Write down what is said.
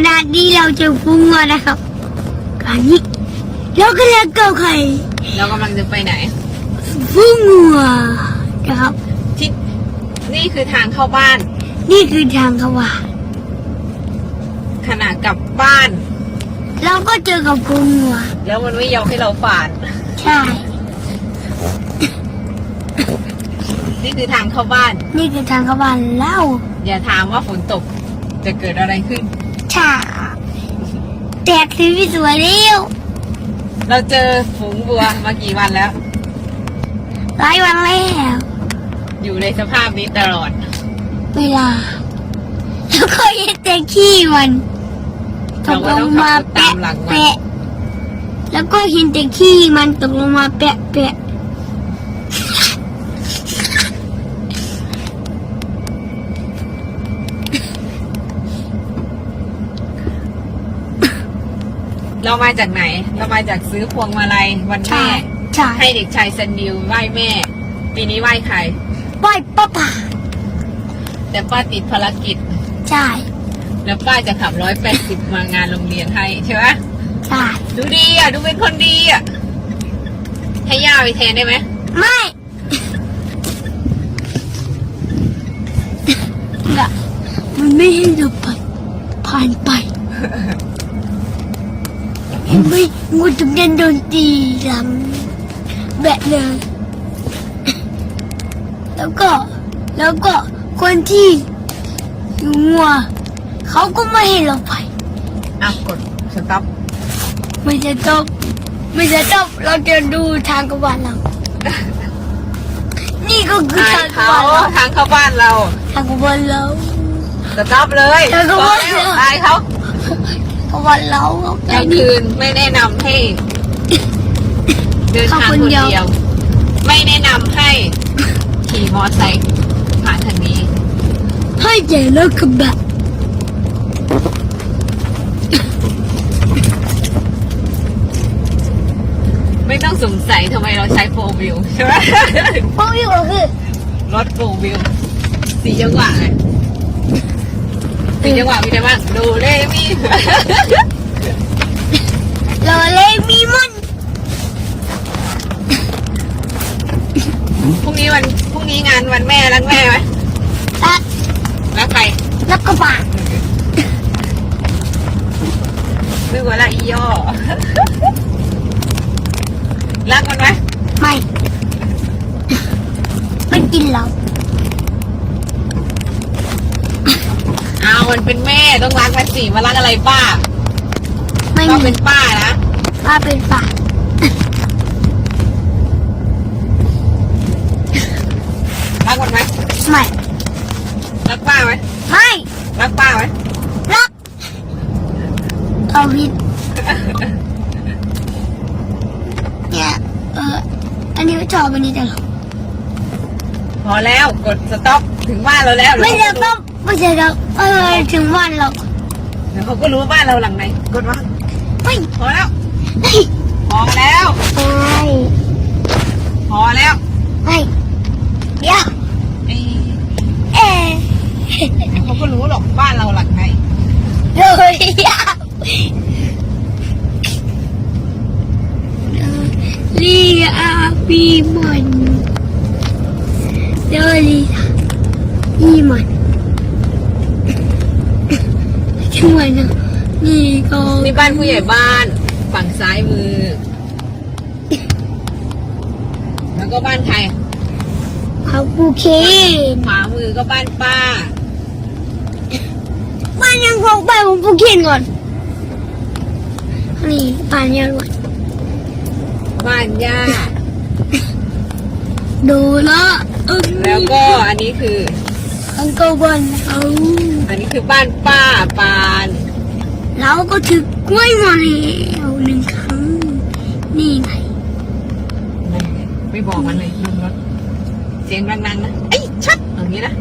ขณะนี้เราเจอฟุ้งมานะครับการนี้เราก็เลยเกาไข่เรากำลังจะไปไหน ฟุ้งงัวนะครับ ที่นี่คือทางเข้าบ้าน นี่คือทางเขาว่าขณะกลับบ้าน เราก็เจอกับฟุ้งงัวแล้วมันไม่ยอมให้เราผ่าน ใช่ นี่คือทางเข้าบ้าน นี่คือทางเข้าบ้านเราอย่าถามว่าฝนตกจะเกิดอะไรขึ้น ใช่แตกสีสวยเร็วเราเจอฝูงบัวมากี่วันแล้ว หลายวันแล้ว อยู่ในสภาพนี้ตลอด เวลา แล้วก็เห็นแต่ขี้มันตเรากก็ลต้องงขัมาบรถตาแปะมหลังมันแปะแล้วก็เห็นแต่ขี้มันตกลงมาแปะแปะ เรามาจากไหน เรามาจากซื้อพวงมาลัยวันใช่แม่ ใช่ให้เด็กชายซันดิวไหว้แม่ ปีนี้ไหว้ใคร ไหว้ป้าป่าแต่ป้าติดภารกิจ ใช่ แล้วป้าจะขับร้อยแปดสิบมางานโรงเรียนให้ใช่ไหมใช่ดูดีอะ ดูเป็นคนดีอะ ให้ย่าไปแทนได้ไหม ไม่น่ะมันไม่ให้เราไปผ่านไปเห็น ไหมงูจุกเด่นโดนตีหลังแบะเลย แล้วก็แล้วก็คนที่อยู่งัวเขาก็ไม่ให้เราไปอะกดสต็อปไม่จะจบไม่จะจบเราจะดูทางกบาลเรา นี่ก็คือทาทางงกเขาบาลเราทางเข้าบ้านเรา ทางกบาลเรา สต็อปเลยทางเข้าบ้าน บอกแล้วอายเขา กบาลเรากลางคืนไม่แนะนำให้ เดินทางคนเดียว ไม่แนะนำให้ขี่มอเตอร์ไซค์ผ่านทางนี้ ให้ใหญ่แล้วกระบะไม่ต้องสงสัยทำไมเราใช้โฟวิวใช่ไหมพวกพี่ก็คือรถโฟวิวสี่จังหวะเลยสี่จังหวะมีอะไรบ้างดูเล มีเราเลยมีมันพรุ่งนี้วันพรุ่งนี้งานวันแม่รักแม่ไหมตัดรักใครแล้วกระบะนึกว่ารักอีย่อรักมันไหมไม่ไม่กินเรา เอา มันเป็นแม่ต้องรักมันสิมารักอะไรป้าไม่ก็มีเป็นป้านะป้าเป็นป่ารักมันไหมไม่รักป้าไหมไม่รักป้าไหมรักเอาผิดเนี่ยเอออันนี้ไม่ชอบอันนี้แต่หรอพอแล้วกดสต็อปถึงบ้านเราแล้วไม่ใช่ก็ ไม่ใช่ก็เออถึงวันหรอกเดี๋ยวเขาก็รู้ว่าบ้านเราหลังไหนกดว่าไม่พอแล้ว ไม่พอแล้ว ไม่พอแล้วไม่เดี๋ยวไอ้เอ๊ะเขาก็รู้หรอกบ้านเราหลังไหนเดี๋ยวเดี๋ยวลีอาปีมันเดี๋ยวลีอีมัน ช่วยนะนี่ก็นี่บ้านผู้ใหญ่บ้านฝั่งซ้ายมือ แล้วก็บ้านใครเขาปูเคนขวามือก็บ้านป้า บ้านยังคงไปผมปูเคนก่อน นี่บ้านยังรวยบ้านย่าดูละเออแล้วก็อันนี้คือ อังเกลบอลเอาอันนี้คือบ้านป้าปานเราก็ถือกล้วยมาแล้วหนึ่งครั้ง นี่ไงไม่บอกมันเลยลงรถเสียงดังๆนะไอ้ยชัดอย่างนี้นะ